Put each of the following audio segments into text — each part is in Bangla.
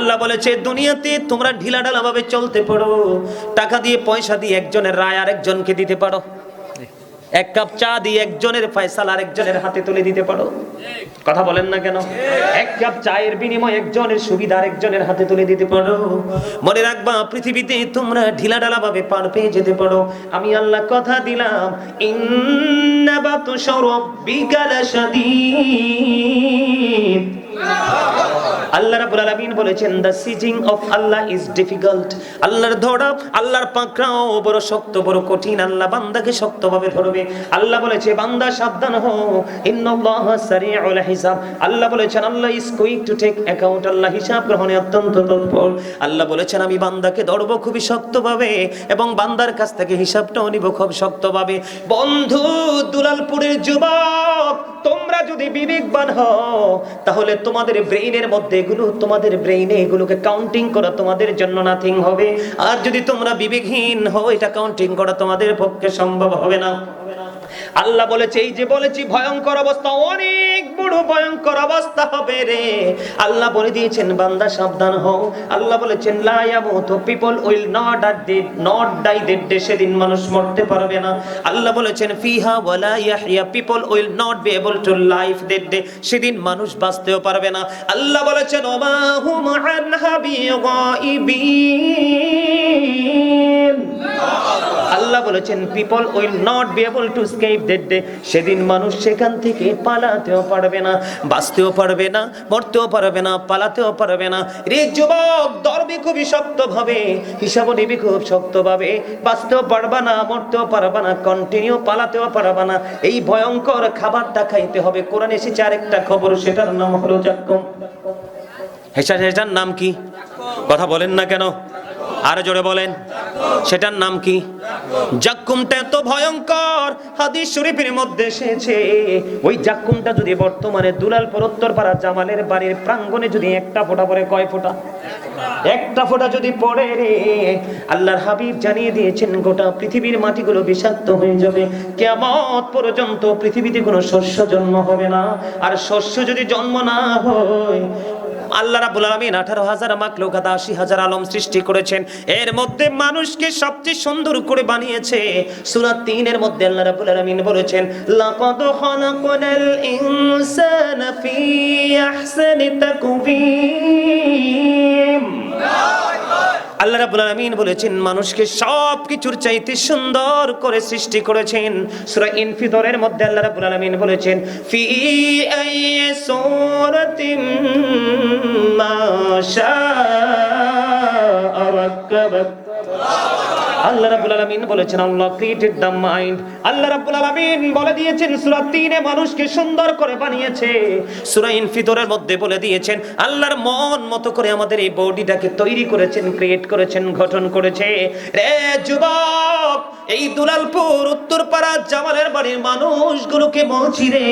আল্লাহ বলেছে, দুনিয়াতে তোমরা ঢিলা ঢালা ভাবে চলতে পারো। টাকা দিয়ে, পয়সা দিয়ে একজনের রায় আরেকজনকে দিতে পারো। এক কাপ চা দিয়ে একজনের ফয়সাল আরেকজনের হাতে তুলে দিতে পারো। কথা বলেন না কেন? এক কাপ চায়ের বিনিময়ে একজনের সুবিধা আরেকজনের হাতে তুলে দিতে পারো। মনে রাখবা, পৃথিবীতে তোমরা ঢিলা ঢালা ভাবে পার পেয়ে যেতে পারো। আমি আল্লাহ কথা দিলাম, ইন্নাবাতু শারাব্বিকা লাশাদীদ। আল্লাহ রাব্বুল আলামিন বলেছেন the seizing of Allah is difficult আল্লাহর ধরা, আল্লাহর বড় শক্ত, বড় কঠিন। আল্লাহ বান্দাকে শক্তভাবে ধরবে। আল্লাহ বলেছে, বান্দা, সাবধান হও। ইন্নাল্লাহ সারিউল হিসাব। আল্লাহ বলেছেন, Allah is to take account Allah হিসাব গ্রহণে অত্যন্ত তৎপর আল্লাহ বলেছেন, আমি বান্দাকে ধরবো খুবই শক্তভাবে এবং বান্দার কাছ থেকে হিসাবটাও নিব খুব শক্তভাবে। বন্ধু, দুলালপুরের যুবক, তোমরা যদি বিবেকবান হও, তাহলে তোমাদের ব্রেইনের মধ্যে এগুলো, তোমাদের ব্রেইনে এগুলোকে কাউন্টিং করা, তোমাদের জন্য নাথিং হবে। আর যদি তোমরা বিবেকহীন হও, এটা কাউন্টিং করা তোমাদের পক্ষে সম্ভব হবে না। আল্লাহ বলেছে, এই যে বলেছি, ভয়ঙ্কর অবস্থা, অনেক বড় ভয়ঙ্কর অবস্থা হবে রে। আল্লাহ বলে দিয়েছেন, বান্দা, সাবধান হও। আল্লাহ বলেছেন, লা ইয়ামুতু, people will not are dead not die that day সেদিন মানুষ মরতে পারবে না। আল্লাহ বলেছেন, ফিহা ওয়ালা ইয়াহইয়া, people will not be able to life that day সেদিন মানুষ বাঁচতেও পারবে না। আল্লাহ বলেছেন ওমা হুম আনহা বিগাইবিন আল্লাহ বলেছেন people will not be able to escape that day সেদিন মানুষ সেখান থেকে পালাতেও পারবে না, বাঁচতেও পারবে না, মরতেও পারবে না, পালাতেও পারবে না। রে যুবক ধরবি খুবই শক্তভাবে, হিসাব নিবি খুব শক্তভাবে। বাঁচতেও পারবা না, মরতেও পারবা না কন্টিনিউ পালাতেও পারবা না। এই ভয়ঙ্কর খাবারটা খাইতে হবে। কোরআন এসেছে আরেকটা খবর, সেটার নাম হলো জাক্কম। হেসা হেসার নাম কি? কথা বলেন না কেন? আরও জোরে বলেন। সেটার নাম কি? জাক্কুমটা এত ভয়ঙ্কর, হাদিস শরীফের মধ্যে এসেছে। ওই জাক্কুমটা যদি বর্তমানে দুলালপুর উত্তরপাড়া জামালের বাড়ির প্রাঙ্গণে যদি একটা ফোঁটা পড়ে, কয় ফোঁটা? একটা ফোঁটা যদি পড়ে রে, আল্লাহর হাবিব জানিয়ে দিয়েছেন, গোটা পৃথিবীর মাটিগুলো বিষাক্ত হয়ে যাবে। কেমত পর্যন্ত পৃথিবীতে কোনো শস্য জন্ম হবে না। আর শস্য যদি জন্ম না হয় আল্লাহ রাব্বুল আলামিন 18000 মাখলুকাত 80000 আলম সৃষ্টি করেছেন। এর মধ্যে মানুষকে সবচেয়ে সুন্দর করে বানিয়েছে সূরা 3 এর মধ্যে আল্লাহ রাব্বুল আলামিন বলেছেন, লাকাদ খালাকনাল ইনসানা ফি আহসানি তাকবীম আল্লাহ রাব্বুল আলামিন বলেছেন, মানুষকে সব কিছুর চাইতে সুন্দর করে সৃষ্টি করেছেন। সূরা ইনফিতরের মধ্যে আল্লাহ রাব্বুল আলামিন বলেছেন, ফি আইয়ি সূরাতিম মা আল্লাহ রাব্বুল আলামিন বলেছেন, Allah created the mind. Allah রাব্বুল আলামিন বলে দিয়েছেন, সূরা 3 এ মানুষকে সুন্দর করে বানিয়েছে। সূরা ইনফিতরের মধ্যে বলে দিয়েছেন, আল্লাহর মন মতো করে আমাদের এই বডিটাকে তৈরি করেছেন ক্রিয়েট করেছেন, গঠন করেছে। রে যুবক, এই দুলালপুর, উত্তরপাড়া জামালের বাড়ির মানুষগুলোকে বলছি রে,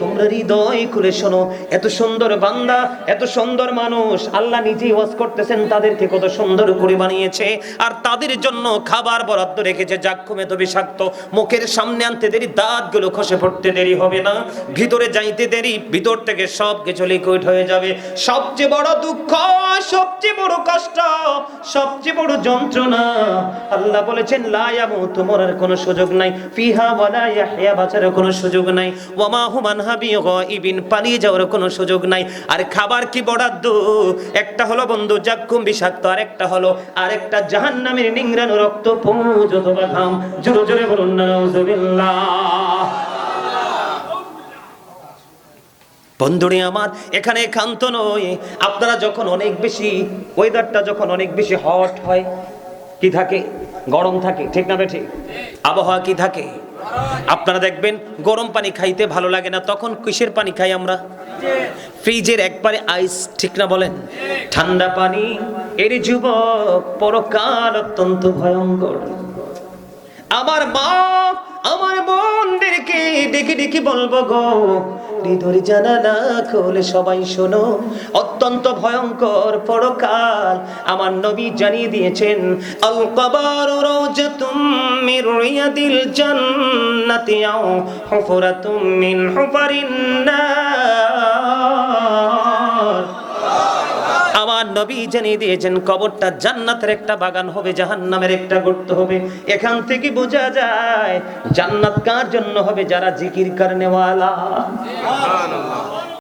তোমরা হৃদয় খুলে শোনো, এত সুন্দর বান্দা, এত সুন্দর মানুষ, আল্লাহ নিজেই ওয়াজ করতেছেন, তাদেরকে কত সুন্দর করে বানিয়েছে। আর তাদের জন্য খাবার বরাদ্দ রেখেছে, জাক্ষুম তো বিষাক্ত। মুখের সামনে আনতে দেরি, দাঁতগুলো খসে পড়তে দেরি হবে না। ভিতরে যাইতে দেরি, ভিতর থেকে সব কিছু লিকুইড হয়ে যাবে। সবচেয়ে বড় দুঃখ সবচেয়ে বড় কষ্ট, সবচেয়ে বড় যন্ত্রণা। আল্লাহ বলেছেন লায়ামু তোমার কোনো সুযোগ নাই। ফিহা ওয়ালা ইয়াহইয়া বাঁচার কোনো সুযোগ নাই। ওয়ামা হুমান হাবি গাইবিন পালিয়ে যাওয়ার কোনো সুযোগ নাই। আর খাবার কি বরাদ্দ? একটা হলো বন্ধু জাক্কুম বিষাক্ত আর একটা হলো, আরেকটা জাহান্নামের নিংরানো রক্ত পুজ অথবা ঘাম। জোরে জোরে বলুন, নাউজুবিল্লাহ বন্ধুরে আমার, এখানে ক্ষান্ত নয়। আপনারা যখন অনেক বেশি ওয়েদারটা যখন অনেক বেশি হট হয়, কি থাকে? গরম থাকে, ঠিক না ঠিক আবহাওয়া কি থাকে? আপনারা দেখবেন, গরম পানি খাইতে ভালো লাগে না, তখন কিসের পানি খাই আমরা? ফ্রিজের একবারে আইস ঠিক না বলেন? ঠান্ডা পানি, এর যুবক পরকাল অত্যন্ত ভয়ঙ্কর। আমার মা, আমার বোনদেরকে ডেকে ডেকে বলব গো হৃদয় জানালা খোলে সবাই শোনো, অত্যন্ত ভয়ঙ্কর পরকাল আমার নবী জানিয়ে দিয়েছেন আল কবর রওজাতুম মির রিয়াদিল জান্নাতি আও হুফরাতুম মিন হুফারিন নার। নবী জানিয়ে দিয়েছেন, কবরটা জান্নাতের একটা বাগান হবে, জাহান্নামের একটা গর্ত হবে। এখান থেকে বোঝা যায়, জান্নাত কার জন্য হবে? যারা জিকির কারণেওয়ালা